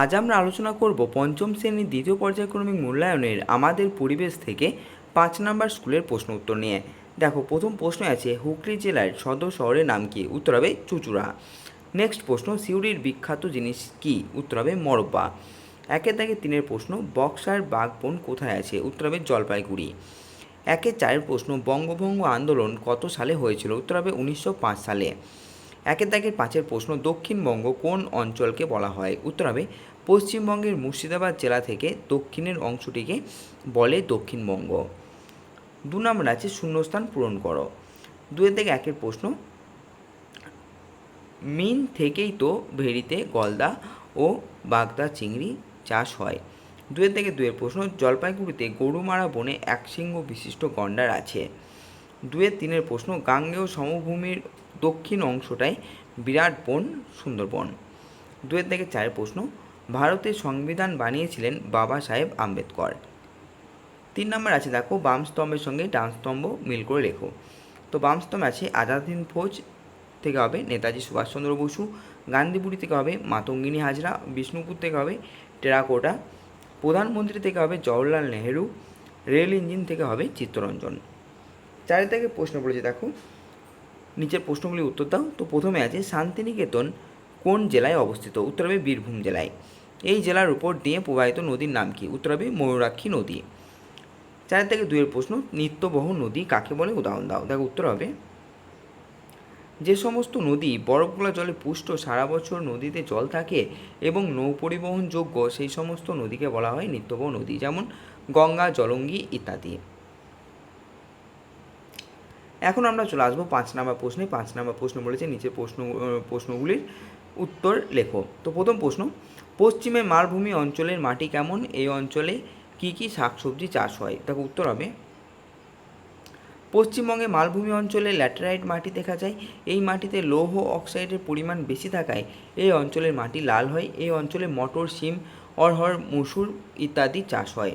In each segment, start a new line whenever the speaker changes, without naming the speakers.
আজ আমরা আলোচনা করব পঞ্চম শ্রেণির দ্বিতীয় পর্যায়ক্রমিক মূল্যায়নের আমাদের পরিবেশ থেকে পাঁচ নম্বর স্কুলের প্রশ্ন উত্তর নিয়ে। দেখো, প্রথম প্রশ্ন আছে, হুগলি জেলার সদর শহরের নাম কি? উত্তর হবে চুচুড়া। নেক্সট প্রশ্ন, সিউড়ির বিখ্যাত জিনিস কি? উত্তর হবে মরব্বা। একের দাগে তিনের প্রশ্ন, বক্সার বাঘবন কোথায় আছে? উত্তর হবে জলপাইগুড়ি। একে চারের প্রশ্ন, বঙ্গভঙ্গ আন্দোলন কত সালে হয়েছিল? উত্তর হবে উনিশশো পাঁচ সালে। একের দাগের পাঁচের প্রশ্ন, দক্ষিণবঙ্গ কোন অঞ্চলকে বলা হয়? উত্তর হবে, পশ্চিমবঙ্গের মুর্শিদাবাদ জেলা থেকে দক্ষিণের অংশটিকে বলে দক্ষিণবঙ্গ। দু নম্বর আছে, শূন্যস্থান পূরণ করো। দুয়ের থেকে একের প্রশ্ন, মিন থেকেই তো ভেড়িতে গলদা ও বাগদা চিংড়ি চাষ হয়। দুয়ের থেকে দুয়ের প্রশ্ন, জলপাইগুড়িতে গরুমারা বনে এক সিংহ বিশিষ্ট গন্ডার আছে। দুয়ের তিনের প্রশ্ন, গাঙ্গেয় সমভূমির দক্ষিণ অংশটায় বিরাট বন সুন্দরবন। দুয়ের থেকে চারের প্রশ্ন ভারতের সংবিধান বানিয়েছিলেন বাবা সাহেব আম্বেদকর। তিন নম্বর আছে দেখো, বাম স্তম্ভের সঙ্গে ডান স্তম্ভ মিল করে লেখো। তো বাম স্তম্ভে আছে আজাদ হিন্দ ফৌজ থেকে হবে নেতাজি সুভাষচন্দ্র বসু গান্ধীপুরি থেকে হবে মাতঙ্গিনী হাজরা, বিষ্ণুপুর থেকে হবে টেরাকোটা, প্রধানমন্ত্রী থেকে হবে জওহরলাল নেহেরু, রেল ইঞ্জিন থেকে হবে চিত্তরঞ্জন। চারি থেকে প্রশ্ন পড়েছে দেখো নিচের প্রশ্নগুলি উত্তর দাও। তো প্রথমে আছে, শান্তিনিকেতন কোন জেলায় অবস্থিত? উত্তর হবে বীরভূম জেলায়। এই জেলার উপর দিয়ে প্রবাহিত নদীর নাম কি? উত্তর হবে ময়ূরাক্ষী নদী। চার থেকে দুইয়ের প্রশ্ন, নিত্যবহ নদী কাকে বলে? উদাহরণ দাও। দেখো, উত্তর হবে, যে সমস্ত নদী বরফগুলো জলে পুষ্ট, সারা বছর নদীতে জল থাকে এবং নৌ পরিবহনযোগ্য সেই সমস্ত নদীকে বলা হয় নিত্যবহ নদী। যেমন গঙ্গা, জলঙ্গি ইত্যাদি। এখন আমরা চলে আসব পাঁচ নাম্বার প্রশ্নে। পাঁচ নাম্বার প্রশ্ন বলেছে, নিচে প্রশ্ন প্রশ্নগুলির উত্তর লেখো। তো প্রথম প্রশ্ন, পশ্চিমে মালভূমি অঞ্চলের মাটি কেমন? এই অঞ্চলে কি কি শাকসবজি চাষ হয়? দেখো উত্তর হবে, পশ্চিমবঙ্গে মালভূমি অঞ্চলে ল্যাটেরাইট মাটি দেখা যায়। এই মাটিতে লৌহ অক্সাইডের পরিমাণ বেশি থাকায় এই অঞ্চলের মাটি লাল হয়। এই অঞ্চলে মটর, শিম অরহর মসুর ইত্যাদি চাষ হয়।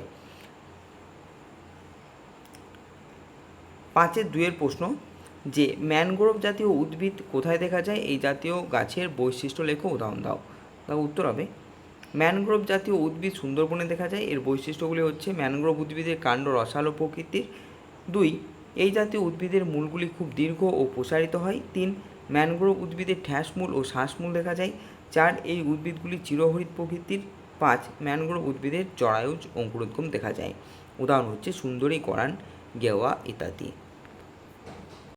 পাঁচের দুয়ের প্রশ্ন, যে ম্যানগ্রোভ জাতীয় উদ্ভিদ কোথায় দেখা যায়? এই জাতীয় গাছের বৈশিষ্ট্য লেখো, উদাহরণ দাও। তার উত্তর হবে, ম্যানগ্রোভ জাতীয় উদ্ভিদ সুন্দরবনে দেখা যায়। এর বৈশিষ্ট্যগুলি হচ্ছে, ম্যানগ্রোভ উদ্ভিদের কাণ্ড রসালো প্রকৃতির। দুই, এই জাতীয় উদ্ভিদের মূলগুলি খুব দীর্ঘ ও প্রসারিত হয়। তিন, ম্যানগ্রোভ উদ্ভিদের ঠ্যাসমূল ও শ্বাসমূল দেখা যায়। চার, এই উদ্ভিদগুলি চিরহরিত প্রকৃতির। পাঁচ, ম্যানগ্রোভ উদ্ভিদের জরায়ুজ অঙ্কুরোদ্গম দেখা যায়। উদাহরণ হচ্ছে, সুন্দরী গরান গেওয়া ইত্যাদি।